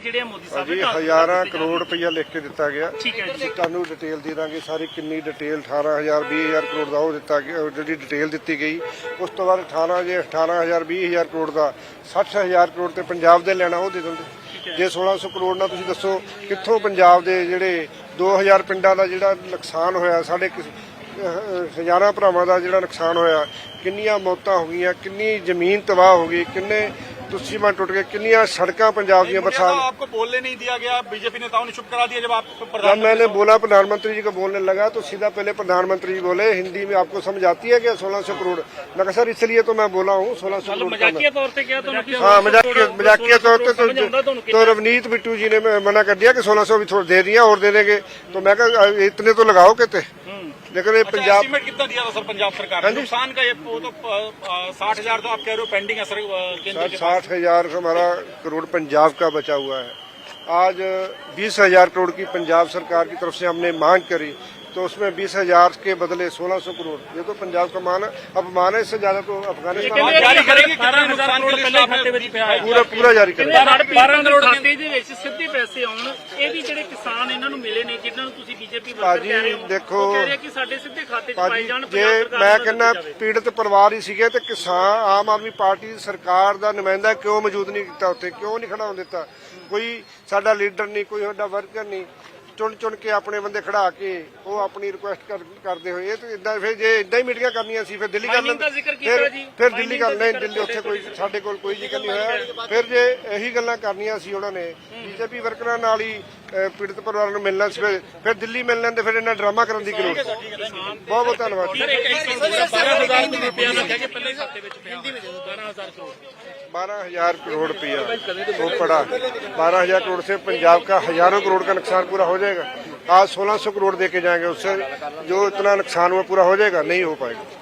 ਜਿਹੜੇ ਮੋਦੀ ਸਾਹਿਬ ਜੀ ਹਜ਼ਾਰਾਂ ਕਰੋੜ ਰੁਪਈਆ ਲਿਖ ਕੇ ਦਿੱਤਾ ਗਿਆ। ਠੀਕ ਹੈ ਜੀ। ਤੁਹਾਨੂੰ ਡਿਟੇਲ ਦੇ ਦਾਂਗੇ ਸਾਰੀ ਕਿੰਨੀ ਡਿਟੇਲ 18000 20000 ਕਰੋੜ ਦਾ ਉਹ ਦਿੱਤਾ ਗਿਆ ਜਿਹੜੀ ਡਿਟੇਲ ਦਿੱਤੀ ਗਈ। ਉਸ ਤੋਂ ਬਾਅਦ 18 ਜੇ 18000 20000 ਕਰੋੜ ਦਾ 60000 ਕਰੋੜ ਤੇ ਪੰਜਾਬ ਦੇ ਲੈਣਾ ਉਹ ਦੇ ਦਿੰਦੇ। ਜੇ 1600 ਕਰੋੜ ਨਾਲ ਤੁਸੀਂ ਦੱਸੋ ਕਿੱਥੋਂ ਪੰਜਾਬ ਦੇ ਜਿਹੜੇ 2000 ਪਿੰਡਾਂ ਦਾ ਜਿਹੜਾ ਨੁਕਸਾਨ ਹੋਇਆ ਸਾਡੇ ਹਜ਼ਾਰਾਂ ਭਰਾਵਾਂ ਦਾ ਜਿਹੜਾ ਨੁਕਸਾਨ ਹੋਇਆ ਕਿੰਨੀਆਂ ਮੌਤਾਂ ਹੋ ਗਈਆਂ ਕਿੰਨੀ ਜ਼ਮੀਨ ਤਬਾਹ ਹੋ ਗਈ ਕਿੰਨੇ दुश्मन टूट गए किनिया सड़क पंजाब दिया बरसात आपको बोलने नहीं दिया गया बीजेपी नेताओं ने चुप करा दिया जब आप जब मैंने बोला प्रधानमंत्री जी को बोलने लगा तो सीधा पहले प्रधानमंत्री जी बोले हिंदी में आपको समझ आती है क्या सोलह सौ करोड़ मैं कहा सर इसलिए तो मैं बोला हूँ सोलह सौ करोड़ हाँ मजाकिया तौर पर तो रवनीत बिट्टू जी ने मना कर दिया कि सोलह सौ भी थोड़ा दे दिया और दे देंगे तो मैं कहा इतने तो लगाओ कहते लेकिन ये पंजाब एस्टीमेट कितना दिया था सर पंजाब सरकार हाँ ने जी। नुकसान का ये वो तो साठ हजार तो आप कह रहे हो पेंडिंग है सर अ, केंद्र सर के पास साठ हजार हमारा करोड़ पंजाब का बचा हुआ है आज बीस हजार करोड़ की पंजाब सरकार की तरफ से हमने मांग करी तो उसमें बीस हजार के बदले सोलह सौ करोड़ ये तो पंजाब का मान है अब मान है इससे ज्यादा तो अफगानिस्तान आप जारी करेंगे कितने 12000 नुकसान ਕਰੋੜ के ਪਹਿਲੇ लिए ਖਾਤੇ ਵਿੱਚ ਪਿਆ ਹੈ पूरा पूरा जारी करें ਹੜ ਪੀੜਤਾਂ ਦੇ ਖਾਤੇ ਦੇ ਵਿੱਚ ਸਿੱਧੇ ਪੈਸੇ ਆਉਣ ਇਹ ਵੀ ਜਿਹੜੇ ਕਿਸਾਨ ਇਹਨਾਂ ਨੂੰ ਮਿਲੇ ਨੇ ਜਿਨ੍ਹਾਂ ਨੂੰ ਤੁਸੀਂ ਬੀਜੇਪੀ ਵਰਕਰ ਭਾਜੀ, ਕਹਿ ਰਹੇ ਹੋ ਦੇਖੋ, ਉਹ ਕਹਿ ਰਹੇ ਕਿ ਸਾਡੇ ਸਿੱਧੇ ਖਾਤੇ 'ਚ ਪਾਈ ਭਾਜੀ ਜਾਣ ਜੇ ਪੰਜਾਬ ਸਰਕਾਰ ਮੈਂ ਨੂੰ ਕਹਿੰਦਾ ਦਿੱਤੀ ਜਾਵੇ। ਪੀੜਤ ਪਰਿਵਾਰ ਹੀ ਸੀਗੇ ਤੇ ਕਿਸਾਨ ਆਮ ਆਦਮੀ ਪਾਰਟੀ ਦੀ ਸਰਕਾਰ ਦਾ ਨੁਮਾਇੰਦਾ ਕਿਉਂ ਮੌਜੂਦ ਨਹੀਂ ਕੀਤਾ ਉੱਥੇ ਕਿਉਂ ਨਹੀਂ ਖੜਾ ਹੋਣ ਦਿੱਤਾ ਕੋਈ ਸਾਡਾ ਲੀਡਰ ਨਹੀਂ ਕੋਈ ਸਾਡਾ ਵਰਕਰ ਨਹੀਂ ਚੁਣ ਚੁਣ ਕੇ ਆਪਣੇ ਬੰਦੇ ਖੜਾ ਕੇ ਉਹ ਆਪਣੀ ਰਿਕੁਐਸਟ ਕਰਦੇ ਹੋਏ। ਇਹ ਤੇ ਇਦਾਂ ਫਿਰ ਜੇ ਇਦਾਂ ਹੀ ਮੀਟਿੰਗਾਂ ਕਰਨੀਆਂ ਸੀ ਫਿਰ ਦਿੱਲੀ ਕਰ Mining ਦਾ ਜ਼ਿਕਰ ਕੀਤਾ ਫਿਰ। ਫਿਰ ਦਿੱਲੀ ਕਰ ਜ਼ਿਕਰ ਦਿੱਲੀ ਉੱਥੇ ਕੋਈ ਸਾਡੇ ਕੋਲ ਕੋਈ ਜ਼ਿਕਰ ਨਹੀਂ ਹੋਇਆ। ਫਿਰ ਜੇ ਇਹੀ ਗੱਲਾਂ ਕਰਨੀਆਂ ਸੀ ਉਹਨਾਂ ਨੇ ਬੀਜੇਪੀ ਵਰਕਰਾਂ ਨਾਲ ਹੀ ਪੀੜਤ ਪਰਿਵਾਰਾਂ ਨੂੰ ਮਿਲਣਾ ਸੀ ਫਿਰ- ਫਿਰ ਦਿੱਲੀ ਮਿਲ ਲੈਂਦੇ ਫਿਰ ਇਹਨਾਂ ਡਰਾਮਾ ਕਰਨ ਦੀ ਲੋੜ ਬਹੁਤ ਬਹੁਤ ਧੰਨਵਾਦ ਜੀ। 12000 ਰੁਪਏ ਦਾ ਕਹਿ ਕੇ ਪਹਿਲੇ ਖਾਤੇ ਵਿੱਚ ਪਿਆ 12000 ਕਰੋੜ 12000 करोड़ रुपया वो पड़ा 12000 करोड़ से पंजाब का हजारों करोड़ का नुकसान पूरा हो जाएगा आज 1600 करोड़ दे के जाएंगे उससे जो इतना नुकसान हुआ पूरा हो जाएगा नहीं हो पाएगा